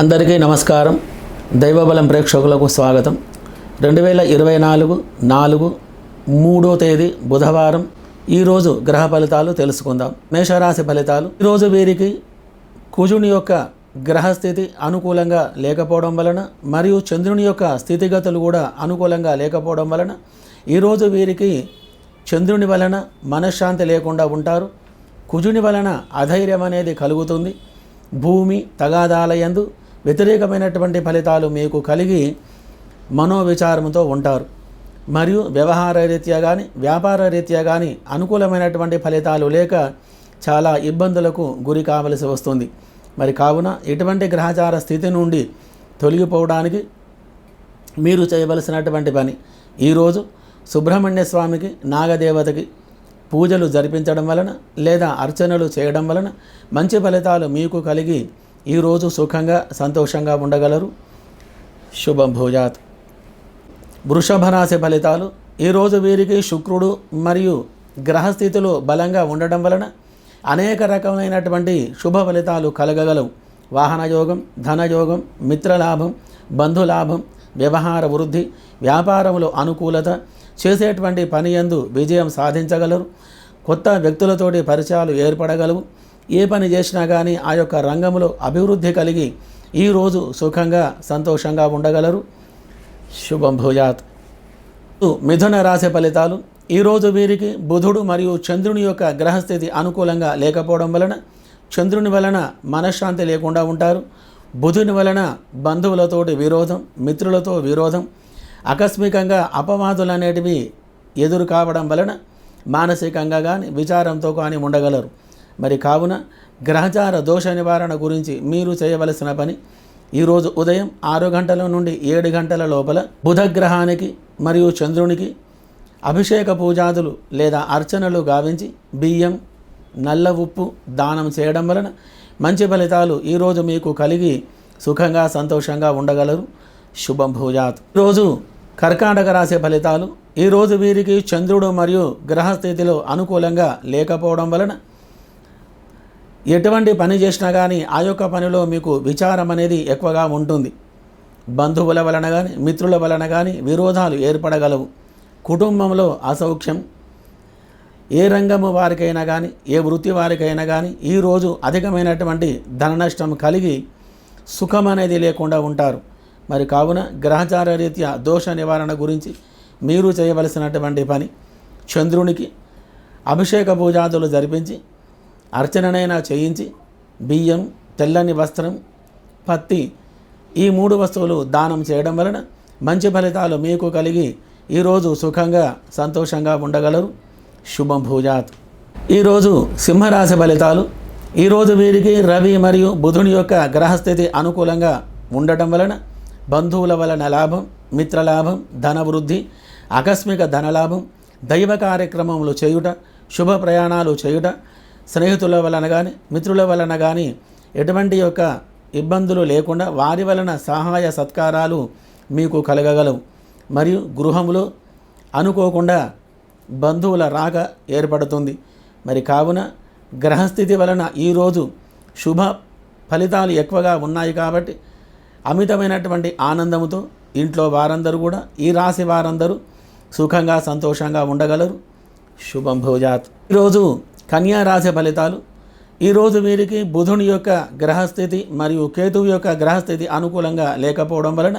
అందరికీ నమస్కారం. దైవబలం ప్రేక్షకులకు స్వాగతం. రెండు వేల ఇరవై నాలుగు నాలుగు మూడో తేదీ బుధవారం. ఈరోజు గ్రహ ఫలితాలు తెలుసుకుందాం. మేషరాశి ఫలితాలు. ఈరోజు వీరికి కుజుని యొక్క గ్రహస్థితి అనుకూలంగా లేకపోవడం వలన మరియు చంద్రుని యొక్క స్థితిగతులు కూడా అనుకూలంగా లేకపోవడం వలన ఈరోజు వీరికి చంద్రుని వలన మనశ్శాంతి లేకుండా ఉంటారు. కుజుని వలన అధైర్యం అనేది కలుగుతుంది. భూమి తగాదాలయందు వ్యతిరేకమైనటువంటి ఫలితాలు మీకు కలిగి మనోవిచారంతో ఉంటారు. మరియు వ్యవహార రీత్యా కానీ వ్యాపార రీత్యా కానీ అనుకూలమైనటువంటి ఫలితాలు లేక చాలా ఇబ్బందులకు గురి కావలసి వస్తుంది. మరి కావున ఇటువంటి గ్రహచార స్థితి నుండి తొలగిపోవడానికి మీరు చేయవలసినటువంటి పని ఈరోజు సుబ్రహ్మణ్య స్వామికి నాగదేవతకి పూజలు జరిపించడం వలన లేదా అర్చనలు చేయడం వలన మంచి ఫలితాలు మీకు కలిగి ఈరోజు సుఖంగా సంతోషంగా ఉండగలరు. శుభం భూజాత్. వృషభ రాశి ఫలితాలు ఈరోజు వీరికి శుక్రుడు మరియు గ్రహస్థితిలో బలంగా ఉండడం వలన అనేక రకమైనటువంటి శుభ ఫలితాలు కలగగలవు. వాహనయోగం ధనయోగం మిత్రలాభం బంధులాభం వ్యవహార వృద్ధి వ్యాపారంలో అనుకూలత చేసేటువంటి పని యందు విజయం సాధించగలరు. కొత్త వ్యక్తులతోటి పరిచయాలు ఏర్పడగలవు. ఏ పని చేసినా కానీ ఆ యొక్క రంగంలో అభివృద్ధి కలిగి ఈరోజు సుఖంగా సంతోషంగా ఉండగలరు. శుభం భూజాత్ మిథున రాశి ఫలితాలు. ఈరోజు వీరికి బుధుడు మరియు చంద్రుని యొక్క గ్రహస్థితి అనుకూలంగా లేకపోవడం వలన చంద్రుని వలన మనశ్శాంతి లేకుండా ఉంటారు. బుధుని వలన బంధువులతోటి విరోధం మిత్రులతో విరోధం ఆకస్మికంగా అపవాదులు అనేటివి ఎదురు కావడం వలన మానసికంగా కానీ విచారంతో కానీ ఉండగలరు. మరి కావున గ్రహచార దోష నివారణ గురించి మీరు చేయవలసిన పని ఈరోజు ఉదయం ఆరు గంటల నుండి ఏడు గంటల లోపల బుధగ్రహానికి మరియు చంద్రునికి అభిషేక పూజాదులు లేదా అర్చనలు గావించి బియ్యం నల్ల ఉప్పు దానం చేయడం వలన మంచి ఫలితాలు ఈరోజు మీకు కలిగి సుఖంగా సంతోషంగా ఉండగలరు. శుభం భూజాత్. ఈరోజు కర్కాటక రాశి ఫలితాలు. ఈరోజు వీరికి చంద్రుడు మరియు గ్రహస్థితిలో అనుకూలంగా లేకపోవడం వలన ఎటువంటి పని చేసినా కానీ ఆ యొక్క పనిలో మీకు విచారం అనేది ఎక్కువగా ఉంటుంది. బంధువుల వలన కానీ మిత్రుల వలన కానీ విరోధాలు ఏర్పడగలవు. కుటుంబంలో అసౌఖ్యం ఏ రంగము వారికైనా కానీ ఏ వృత్తి వారికైనా కానీ ఈరోజు అధికమైనటువంటి ధన నష్టం కలిగి సుఖం అనేది లేకుండా ఉంటారు. మరి కావున గ్రహచార రీత్యా దోష నివారణ గురించి మీరు చేయవలసినటువంటి పని చంద్రునికి అభిషేక పూజాదులు జరిపించి అర్చననైనా చేయించి బియ్యం తెల్లని వస్త్రం పత్తి ఈ మూడు వస్తువులు దానం చేయడం వలన మంచి ఫలితాలు మీకు కలిగి ఈరోజు సుఖంగా సంతోషంగా ఉండగలరు. శుభం భూజాత్. ఈరోజు సింహరాశి ఫలితాలు ఈరోజు వీరికి రవి మరియు బుధుని యొక్క గ్రహస్థితి అనుకూలంగా ఉండటం వలన బంధువుల వలన లాభం మిత్రలాభం ధనవృద్ధి ఆకస్మిక ధనలాభం దైవ కార్యక్రమములు చేయుట శుభ ప్రయాణాలు చేయుట స్నేహితుల వలన కానీ మిత్రుల వలన కానీ ఎటువంటి యొక్క ఇబ్బందులు లేకుండా వారి వలన సహాయ సత్కారాలు మీకు కలగగలవు. మరియు గృహంలో అనుకోకుండా బంధువుల రాక ఏర్పడుతుంది. మరి కావున గ్రహస్థితి వలన ఈరోజు శుభ ఫలితాలు ఎక్కువగా ఉన్నాయి కాబట్టి అమితమైనటువంటి ఆనందముతో ఇంట్లో వారందరూ కూడా ఈ రాశి వారందరూ సుఖంగా సంతోషంగా ఉండగలరు. శుభం భోజాత్ ఈరోజు కన్యా రాశి ఫలితాలు ఈరోజు వీరికి బుధుని యొక్క గ్రహస్థితి మరియు కేతువు యొక్క గ్రహస్థితి అనుకూలంగా లేకపోవడం వలన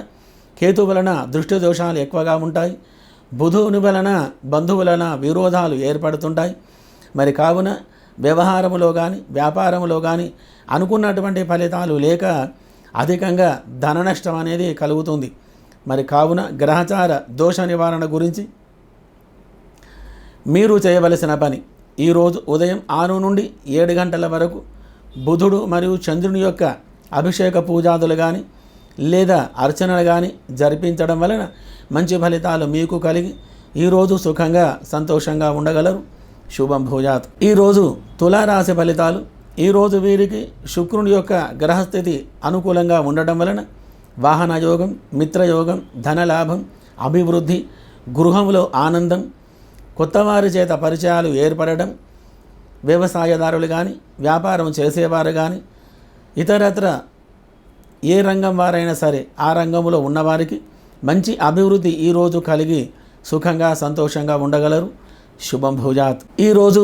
కేతు వలన దృష్టి దోషాలు ఎక్కువగా ఉంటాయి. బుధుని వలన బంధువులన విరోధాలు ఏర్పడుతుంటాయి. మరి కావున వ్యవహారములో కానీ వ్యాపారములో కానీ అనుకున్నటువంటి ఫలితాలు లేక అధికంగా ధన నష్టం అనేది కలుగుతుంది. మరి కావున గ్రహచార దోష నివారణ గురించి మీరు చేయవలసిన పని ఈరోజు ఉదయం ఆరు నుండి ఏడు గంటల వరకు బుధుడు మరియు చంద్రుని యొక్క అభిషేక పూజాదులు కానీ లేదా అర్చనలు కానీ జరిపించడం వలన మంచి ఫలితాలు మీకు కలిగి ఈరోజు సుఖంగా సంతోషంగా ఉండగలరు. శుభం భూజాత్ ఈరోజు తులారాశి ఫలితాలు ఈరోజు వీరికి శుక్రుని యొక్క గ్రహస్థితి అనుకూలంగా ఉండడం వలన వాహన యోగం మిత్రయోగం ధనలాభం అభివృద్ధి గృహంలో ఆనందం కొత్తవారి చేత పరిచయాలు ఏర్పడడం వ్యవసాయదారులు కానీ వ్యాపారం చేసేవారు కానీ ఇతరత్ర ఏ రంగం వారైనా సరే ఆ రంగంలో ఉన్నవారికి మంచి అభివృద్ధి ఈరోజు కలిగి సుఖంగా సంతోషంగా ఉండగలరు. శుభం భుజాత్. ఈరోజు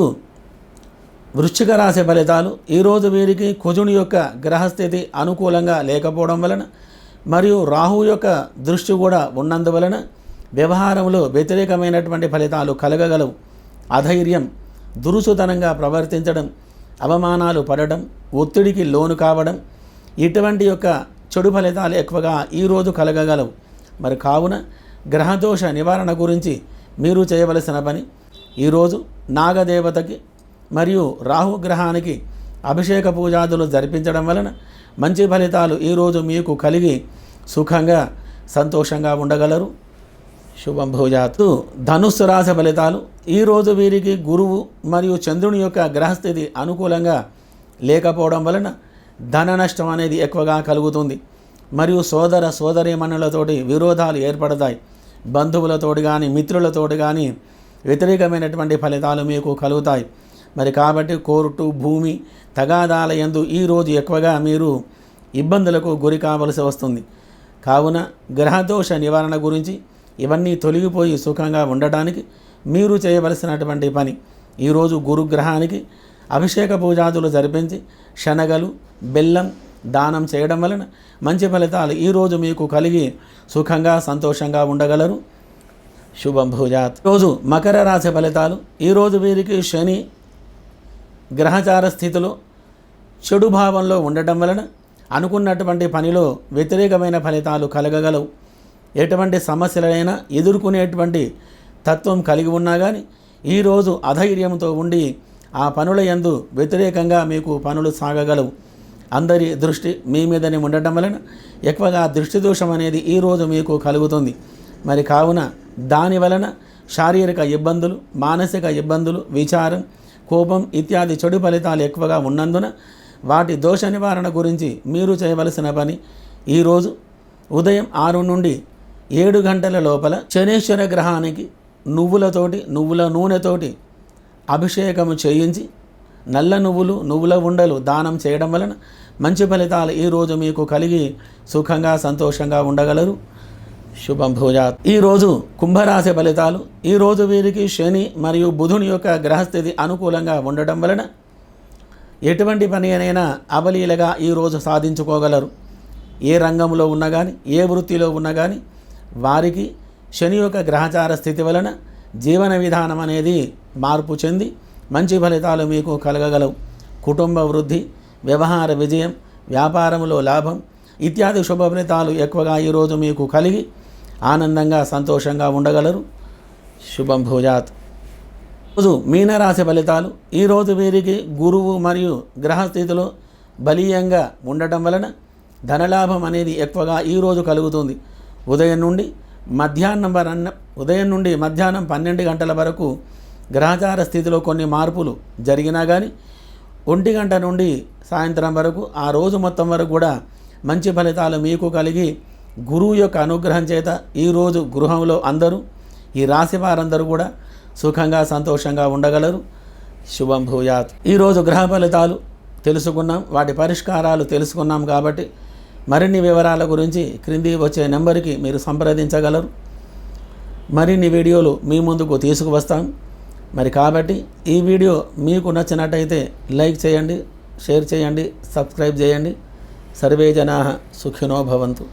వృశ్చిక రాశి ఫలితాలు ఈరోజు వీరికి కుజుని యొక్క గ్రహస్థితి అనుకూలంగా లేకపోవడం వలన మరియు రాహు యొక్క దృష్టి కూడా ఉన్నందువలన వ్యవహారంలో వ్యతిరేకమైనటువంటి ఫలితాలు కలగగలవు. అధైర్యం దురుసుతనంగా ప్రవర్తించడం అవమానాలు పడడం ఒత్తిడికి లోను కావడం ఇటువంటి యొక్క చెడు ఫలితాలు ఎక్కువగా ఈరోజు కలగగలవు. మరి కావున గ్రహదోష నివారణ గురించి మీరు చేయవలసిన పని ఈరోజు నాగదేవతకి మరియు రాహుగ్రహానికి అభిషేక పూజాదులు జరిపించడం వలన మంచి ఫలితాలు ఈరోజు మీకు కలిగి సుఖంగా సంతోషంగా ఉండగలరు. శుభం భూజాతు. ధనుస్సు రాశి ఫలితాలు ఈరోజు వీరికి గురువు మరియు చంద్రుని యొక్క గ్రహస్థితి అనుకూలంగా లేకపోవడం వలన ధన నష్టం అనేది ఎక్కువగా కలుగుతుంది. మరియు సోదర సోదరీమణులతోటి విరోధాలు ఏర్పడతాయి. బంధువులతోటి కానీ మిత్రులతోటి కానీ వ్యతిరేకమైనటువంటి ఫలితాలు మీకు కలుగుతాయి. మరి కాబట్టి కోర్టు భూమి తగాదాల యందు ఈరోజు ఎక్కువగా మీరు ఇబ్బందులకు గురి కావలసి వస్తుంది. కావున గ్రహదోష నివారణ గురించి ఇవన్నీ తొలగిపోయి సుఖంగా ఉండటానికి మీరు చేయవలసినటువంటి పని. ఈరోజు గురుగ్రహానికి అభిషేక పూజాదులు జరిపించి శనగలు బెల్లం దానం చేయడం వలన మంచి ఫలితాలు ఈరోజు మీకు కలిగి సుఖంగా సంతోషంగా ఉండగలరు. శుభం భూజాత్. రోజు మకర రాశి ఫలితాలు. ఈరోజు వీరికి శని గ్రహచార స్థితిలో చెడు భావంలో ఉండటం వలన అనుకున్నటువంటి పనిలో వ్యతిరేకమైన ఫలితాలు కలగగలవు. ఎటువంటి సమస్యలైనా ఎదుర్కొనేటువంటి తత్వం కలిగి ఉన్నా కానీ ఈరోజు అధైర్యంతో ఉండి ఆ పనుల యందు వ్యతిరేకంగా మీకు పనులు సాగగలవు. అందరి దృష్టి మీ మీదనే ఉండటం వలన ఎక్కువగా దృష్టి దోషం అనేది ఈరోజు మీకు కలుగుతుంది. మరి కావున దాని వలన శారీరక ఇబ్బందులు మానసిక ఇబ్బందులు విచారం కోపం ఇత్యాది చెడు ఫలితాలు ఎక్కువగా ఉన్నందున వాటి దోష నివారణ గురించి మీరు చేయవలసిన పని ఈరోజు ఉదయం ఆరు నుండి ఏడు గంటల లోపల శనేశ్వర గ్రహానికి నువ్వులతోటి నువ్వుల నూనెతోటి అభిషేకము చేయించి నల్ల నువ్వులు నువ్వుల ఉండలు దానం చేయడం వలన మంచి ఫలితాలు ఈరోజు మీకు కలిగి సుఖంగా సంతోషంగా ఉండగలరు. శుభం భూజాత్. ఈరోజు కుంభరాశి ఫలితాలు ఈరోజు వీరికి శని మరియు బుధుని యొక్క గ్రహస్థితి అనుకూలంగా ఉండటం వలన ఎటువంటి పని అయినా అవలీలగా ఈరోజు సాధించుకోగలరు. ఏ రంగంలో ఉన్నా కానీ ఏ వృత్తిలో ఉన్నా కానీ వారికి శని యొక్క గ్రహచార స్థితి వలన జీవన విధానం అనేది మార్పు చెంది మంచి ఫలితాలు మీకు కలగగలవు. కుటుంబ వృద్ధి వ్యవహార విజయం వ్యాపారంలో లాభం ఇత్యాది శుభ ఫలితాలు ఎక్కువగా ఈరోజు మీకు కలిగి ఆనందంగా సంతోషంగా ఉండగలరు. శుభం భూజాత్. రోజు మీనరాశి ఫలితాలు ఈరోజు వీరికి గురువు మరియు గ్రహస్థితిలో బలీయంగా ఉండటం వలన ధనలాభం అనేది ఎక్కువగా ఈరోజు కలుగుతుంది. ఉదయం నుండి మధ్యాహ్నం వరన్న ఉదయం నుండి మధ్యాహ్నం పన్నెండు గంటల వరకు గ్రహచార స్థితిలో కొన్ని మార్పులు జరిగినా కానీ ఒంటి గంట నుండి సాయంత్రం వరకు ఆ రోజు మొత్తం వరకు కూడా మంచి ఫలితాలు మీకు కలిగి గురువు యొక్క అనుగ్రహం చేత ఈరోజు గృహంలో అందరూ ఈ రాశి వారందరూ కూడా సుఖంగా సంతోషంగా ఉండగలరు. శుభం భూయాత్. ఈరోజు గ్రహ ఫలితాలు తెలుసుకున్నాం వాటి పరిష్కారాలు తెలుసుకున్నాం కాబట్టి మరిన్ని వివరాల గురించి క్రింది వచ్చే నెంబర్కి మీరు సంప్రదించగలరు. మరిన్ని వీడియోలు మీ ముందుకు తీసుకువస్తాం. మరి కాబట్టి ఈ వీడియో మీకు నచ్చినట్టయితే లైక్ చేయండి షేర్ చేయండి సబ్స్క్రైబ్ చేయండి. సర్వే జనా సుఖినో భవంతు.